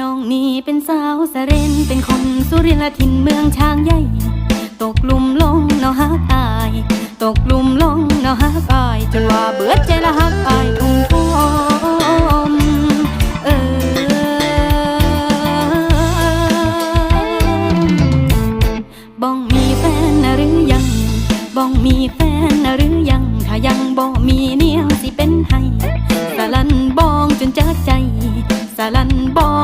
น้องนี่เป็นสาวสะเรนเป็นคนสุรินทร์ถิ่นเมืองช้างใหญ่ ตกลุมลงเนาฮักอาย ตกลุมลงเนาฮักอาย จนว่าเบื่อใจละฮักอายทุ่งทมเออบ้องมีแฟนนะหรือยังบ้องมีแฟนนะหรือยัง ถ้ายังบ่มีเนี่ยสิเป็นไห้สะลันบ้องจนเจักใจสะลันบ้อง